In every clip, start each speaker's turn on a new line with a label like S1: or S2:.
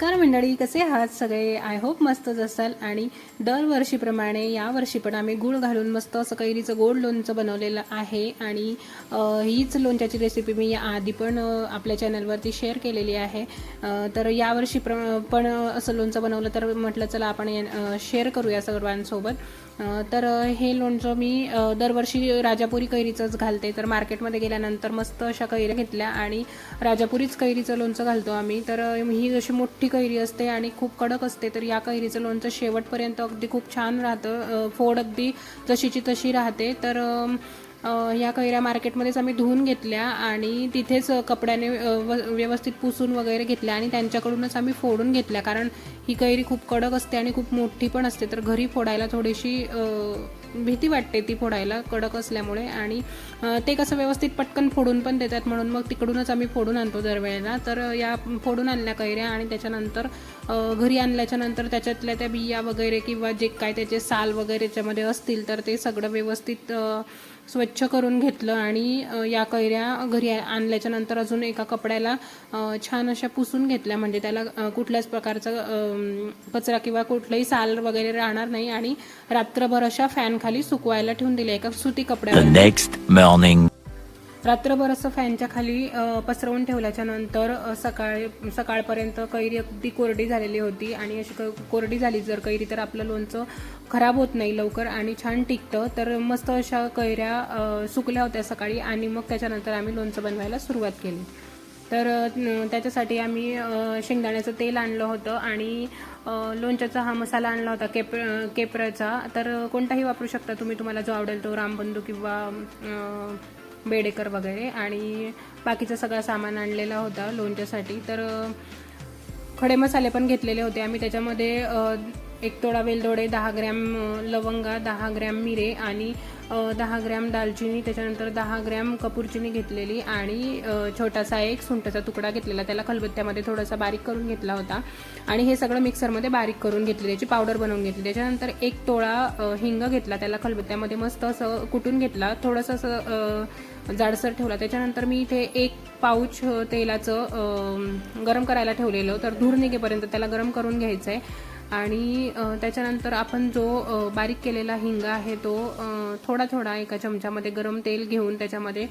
S1: नमस्कार मंडळी कसे आहात सगळे? आय होप मस्तच असाल. आणि दरवर्षीप्रमाणे यावर्षी पण आम्ही गुळ घालून मस्त असं कैरीचं गोड लोणचं बनवलेलं आहे. आणि हीच लोणच्याची रेसिपी मी या आधी पण आपल्या चॅनलवरती शेअर केलेली आहे. तर यावर्षी प्र पण असं लोणचं बनवलं तर म्हटलं चला आपण शेअर करूया सर्वांसोबत. तर हे लोणचं मी दरवर्षी राजापुरी कैरीचंच घालते. तर मार्केटमध्ये गेल्यानंतर मस्त अशा कैऱ्या घेतल्या आणि राजापुरीच कैरीचं लोणचं घालतो आम्ही. तर ही अशी मोठी कैरी असते आणि खूप कडक असते तर या कैरीचं लोणचं शेवटपर्यंत अगदी खूप छान राहतं. फोड अगदी जशीची तशी राहते. तर ह्या कैऱ्या मार्केटमध्येच आम्ही धुवून घेतल्या आणि तिथेच कपड्याने व- व्यवस्थित पुसून वगैरे घेतल्या आणि त्यांच्याकडूनच आम्ही फोडून घेतल्या. कारण ही कैरी खूप कडक असते आणि खूप मोठी पण असते. तर घरी फोडायला थोडीशी भीती वाटते ती फोडायला कडक असल्यामुळे. आणि ते कसं व्यवस्थित पटकन फोडून पण देतात म्हणून मग तिकडूनच आम्ही फोडून आणतो दरवेळेला तर या फोडून आणल्या कैऱ्या आणि त्याच्यानंतर घरी आणल्याच्या नंतर त्याच्यातल्या त्या बिया वगैरे किंवा जे काय त्याचे साल वगैरे त्याच्यामध्ये असतील तर ते सगळं व्यवस्थित स्वच्छ करून घेतलं आणि या कैऱ्या घरी आणल्याच्या नंतर अजून एका कपड्याला छान अशा पुसून घेतल्या. म्हणजे त्याला कुठल्याच प्रकारचा कचरा किंवा कुठलंही साल वगैरे राहणार नाही. आणि रात्रभर अशा फॅन खाली सुकवायला ठेवून दिल्या. एका सुती कपड्या
S2: नेक्स्ट मॉर्निंग.
S1: रात्रभर असं फॅनच्या खाली पसरवून ठेवल्याच्या नंतर सकाळी सकाळपर्यंत कैरी अगदी कोरडी झालेली होती आणि अशी क- कोरडी झाली. जर कैरी तर आपलं लोणचं खराब होत नाही लवकर आणि छान टिकतं. तर मस्त अशा कैऱ्या सुकल्या होत्या सकाळी आणि मग त्याच्यानंतर आम्ही लोणचं बनवायला सुरुवात केली. तर त्याच्यासाठी आम्ही शेंगदाण्याचं तेल आणलं होतं आणि लोणच्याचा हा मसाला आणला होता केप केपराचा. तर कोणताही वापरू शकता तुम्ही. तुम्हाला जो आवडेल तो रामबंधू किंवा बेडेकर वगैरे आणि बाकीचं सगळं सामान आणलेला होता लोणच्यासाठी. तर खडे मसाले पण घेतलेले होते. आम्ही त्याच्यामध्ये एक तोडा वेलदोडे दहा ग्रॅम लवंगा दहा ग्रॅम मिरे आणि दहा ग्रॅम दालचिनी त्याच्यानंतर दहा ग्रॅम कपूरचिनी घेतलेली आणि छोटासा एक सुंटाचा तुकडा घेतलेला. त्याला खलबत्त्यामध्ये थोडासा बारीक करून घेतला होता. आणि हे सगळं मिक्सरमध्ये बारीक करून घेतले त्याची पावडर बनवून घेतली. त्याच्यानंतर एक तोळा हिंग घेतला. त्याला खलबत्त्यामध्ये मस्त असं कुटून घेतला. थोडंसं असं जाडसर ठेवला. त्याच्यानंतर मी इथे एक पाऊच तेलाचं गरम करायला ठेवलेलं. तर धूर निघेपर्यंत त्याला गरम करून घ्यायचं आहे आणि त्याच्यानंतर आपण जो बारीक केलेला हिंग आहे तो थोडा थोडा एका चमच्यामध्ये गरम तेल घेऊन त्याच्यामध्ये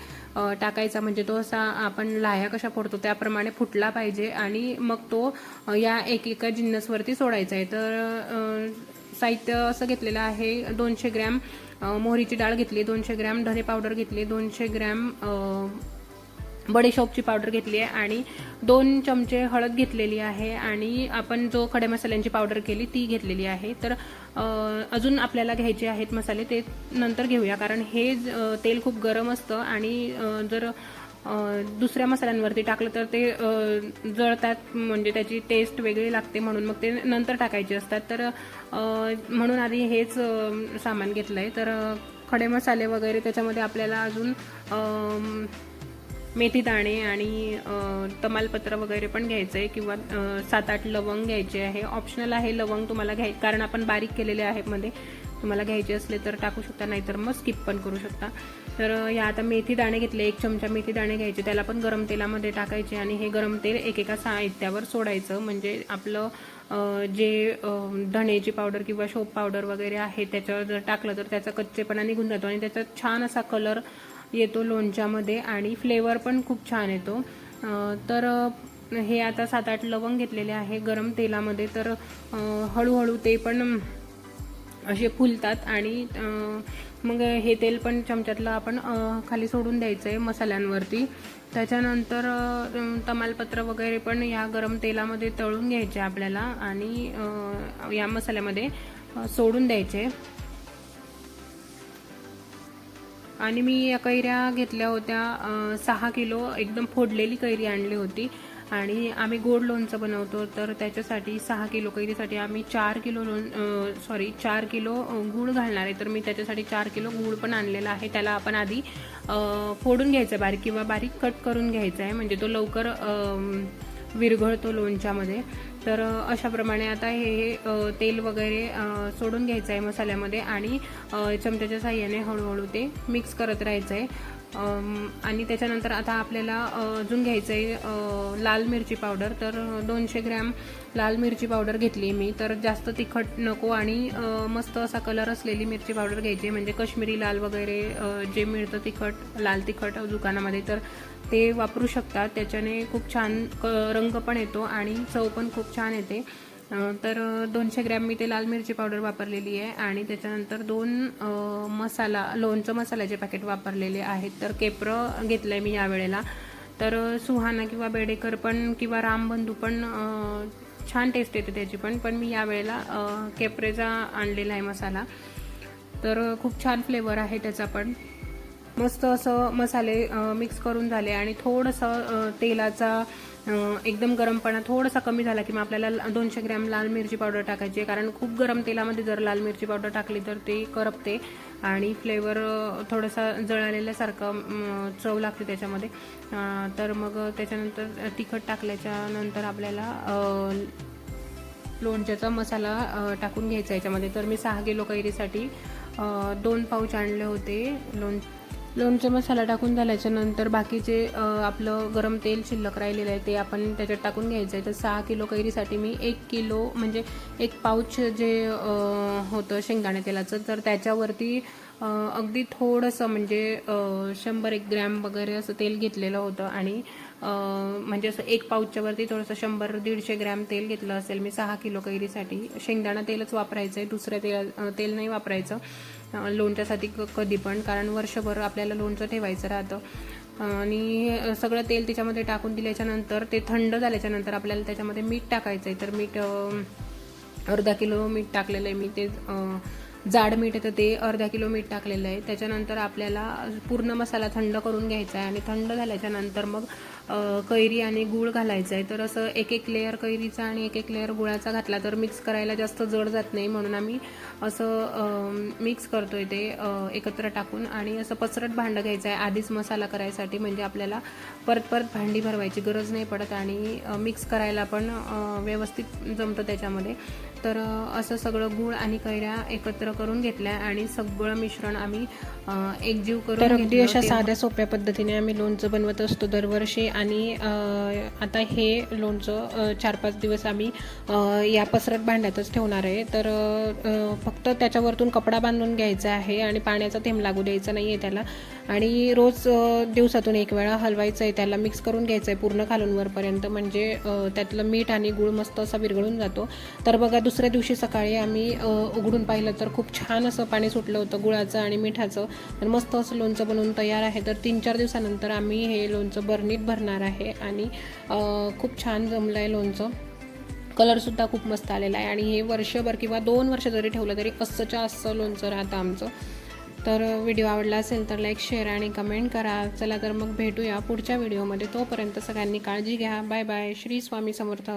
S1: टाकायचा. म्हणजे तो असा आपण लाह्या कशा फोडतो त्याप्रमाणे फुटला पाहिजे. आणि मग तो या एक एका जिन्नसवरती सोडायचा आहे तर साहित्य असं घेतलेलं आहे. दोनशे ग्रॅम मोहरीची डाळ घेतली दोनशे ग्रॅम धने पावडर घेतली दोनशे ग्रॅम अ, बडीशोपची पावडर घेतली आहे आणि दोन चमचे हळद घेतलेली आहे आणि आपण जो खडे मसाल्यांची पावडर केली ती घेतलेली आहे. तर अजून आपल्याला घ्यायचे आहेत मसाले ते नंतर घेऊया कारण हे ज- तेल खूप गरम असतं आणि जर दुसऱ्या मसाल्यांवरती टाकलं तर ते जळतात म्हणजे त्याची टेस्ट वेगळी लागते म्हणून मग ते नंतर टाकायचे असतात. तर म्हणून आधी हेच सामान घेतलं आहे तर खडे मसाले वगैरे त्याच्यामध्ये आपल्याला अजून मेथी दाणे आणि तमालपत्र वगैरे पण घ्यायचं आहे किंवा सात आठ लवंग घ्यायचे आहे. ऑप्शनल आहे लवंग तुम्हाला घ्याय कारण आपण बारीक केलेले आहे मध्ये. तुम्हाला घ्यायचे असले तर टाकू शकता नाहीतर मग स्किप पण करू शकता. तर या आता मेथी दाणे घेतले एक चमचा मेथी दाणे घ्यायचे त्याला पण गरम तेलामध्ये टाकायचे आणि हे गरम तेल एकेका साहित्यावर सोडायचं. म्हणजे आपलं जे धण्याची पावडर किंवा शोप पावडर वगैरे आहे त्याच्यावर जर टाकलं तर त्याचा कच्चेपणा निघून जातो आणि त्याचा छान असा कलर येतो लोणच्यामध्ये आणि फ्लेवर पण खूप छान येतो. तर हे आता सात आठ लवंग घेतलेले आहे गरम तेलामध्ये. तर हळूहळू ते पण असे फुलतात आणि मग हे तेल पण चमच्यातलं आपण खाली सोडून द्यायचं आहे मसाल्यांवरती. त्याच्यानंतर तमालपत्र वगैरे पण या गरम तेलामध्ये तळून घ्यायचे आपल्याला आणि या मसाल्यामध्ये सोडून द्यायचे. आणि मी या कैऱ्या घेतल्या होत्या सहा किलो एकदम फोडलेली कैरी आणली होती. आणि आम्ही गोड लोणचं बनवतो तर त्याच्यासाठी सहा किलो कैरीसाठी आम्ही चार किलो लोण सॉरी चार किलो गूळ घालणार आहे. तर मी त्याच्यासाठी चार किलो गूळ पण आणलेला आहे. त्याला आपण आधी फोडून घ्यायचं आहे बारीक किंवा बारीक कट करून घ्यायचा आहे. म्हणजे तो लवकर विरघळतो लोणच्यामध्ये. तर अशाप्रमाणे आता हे तेल वगैरे सोडून घ्यायचं आहे मसाल्यामध्ये आणि चमच्याच्या साह्याने हळूहळू ते मिक्स करत राहायचं आहे आणि त्याच्यानंतर आता आपल्याला अजून घ्यायचं आहे लाल मिरची पावडर. तर दोनशे ग्रॅम लाल मिरची पावडर घेतली मी. तर जास्त तिखट नको आणि मस्त असा कलर असलेली मिरची पावडर घ्यायची म्हणजे कश्मीरी लाल वगैरे जे मिळतं तिखट लाल तिखट दुकानामध्ये तर ते वापरू शकतात त्याच्याने खूप छान क रंग पण येतो आणि चव पण खूप छान येते. तर दोनशे ग्रॅम मी ते लाल मिरची पावडर वापरलेली आहे आणि त्याच्यानंतर दोन मसाला लोणचं मसाल्याचे पॅकेट वापरलेले आहेत. तर केप्रं घेतलं आहे मी यावेळेला. तर सुहाना किंवा बेडेकर पण किंवा रामबंधू पण छान टेस्ट येते त्याची पण. पण मी यावेळेला केपरेचा आणलेला आहे मसाला. तर खूप छान फ्लेवर आहे त्याचा पण. मस्त असं मसाले मिक्स करून झाले आणि थोडंसं तेलाचा एकदम गरमपणा थोडासा कमी झाला की मग आपल्याला दोनशे ग्रॅम लाल मिरची पावडर टाकायची आहे. कारण खूप गरम तेलामध्ये जर लाल मिरची पावडर टाकली तर ते करपते आणि फ्लेवर थोडासा जळालेल्यासारखं चव लागते त्याच्यामध्ये. तर मग त्याच्यानंतर तिखट टाकल्याच्या नंतर आपल्याला लोणच्याचा मसाला टाकून घ्यायचा याच्यामध्ये. तर मी सहा किलो कैरीसाठी दोन पाऊच आणले होते लोण लोणचं मसाला टाकून झाल्याच्यानंतर बाकीचे आपलं गरम तेल शिल्लक राहिलेलं आहे ते आपण त्याच्यात टाकून घ्यायचं आहे. तर सहा किलो कैरीसाठी मी एक किलो म्हणजे एक पाऊच जे होतं शेंगदाणे तेलाचं तर त्याच्यावरती अगदी थोडंसं म्हणजे शंभर एक ग्रॅम वगैरे असं तेल घेतलेलं होतं आणि म्हणजे असं एक पाऊचच्यावरती थोडंसं शंभर दीडशे ग्रॅम तेल घेतलं असेल. मी सहा किलो कैरीसाठी. शेंगदाणा तेलच वापरायचं आहे दुसरं तेल तेल नाही वापरायचं. लोणच्यासाठी क- कधी पण. कारण वर्षभर आपल्याला लोणचं ठेवायचं राहतं. आणि हे सगळं तेल त्याच्यामध्ये टाकून दिल्याच्यानंतर ते थंड झाल्याच्यानंतर आपल्याला त्याच्यामध्ये मीठ टाकायचं आहे तर मीठ अर्धा किलो मीठ टाकलेलं आहे मी. ते जाड मीठ आहे तर ते अर्धा किलो मीठ टाकलेलं आहे. त्याच्यानंतर आपल्याला पूर्ण मसाला थंड करून घ्यायचा आहे आणि थंड झाल्याच्यानंतर मग कैरी आणि गूळ घालायचं आहे तर असं एक एक लेअर कैरीचा आणि एक एक लेअर गुळाचा घातला तर मिक्स करायला जास्त जड जात नाही. म्हणून आम्ही असं मिक्स करतोय ते अ, एकत्र टाकून. आणि असं पसरट भांडं घ्यायचं आहे आधीच मसाला करायसाठी. म्हणजे आपल्याला परत परत भांडी भरवायची गरज नाही पडत. आणि मिक्स करायला पण व्यवस्थित जमतं त्याच्यामध्ये. तर असं सगळं गूळ आणि कैऱ्या एकत्र करून घेतल्या. आणि सगळं मिश्रण आम्ही एकजीव करून
S2: अगदी. अशा साध्या सोप्या पद्धतीने आम्ही लोणचं बनवत असतो दरवर्षी. आणि आता हे लोणचं चार पाच दिवस आम्ही या पसरत भांड्यातच ठेवणार आहे. तर फक्त त्याच्यावरतून कपडा बांधून घ्यायचा आहे आणि पाण्याचा थेंब लागू द्यायचा नाही आहे त्याला. आणि रोज दिवसातून एक वेळा हलवायचं आहे त्याला मिक्स करून घ्यायचं आहे पूर्ण खालून वरपर्यंत. म्हणजे त्यातलं मीठ आणि गुळ मस्त असा विरघळून जातो. तर बघा दुसऱ्या दिवशी सकाळी आम्ही उघडून पाहिलं तर खूप छान असं पाणी सुटलं होतं गुळाचं आणि मिठाचं. तर मस्त असं लोणचं बनवून तयार आहे. तर तीन चार दिवसानंतर आम्ही हे लोणचं बरणीत भरणार आहे आणि खूप छान जमलं आहे लोणचं कलरसुद्धा खूप मस्त आलेला आहे. आणि हे वर्षभर किंवा दोन वर्ष जरी ठेवलं तरी असंच्या असं लोणचं राहतं आमचं. तर व्हिडिओ आवडला असेल तर लाईक शेअर आणि कमेंट करा. चला तर मग भेटूया पुढच्या व्हिडिओमध्ये तोपर्यंत सगळ्यांनी काळजी घ्या. Bye bye Shri Swami Samarth.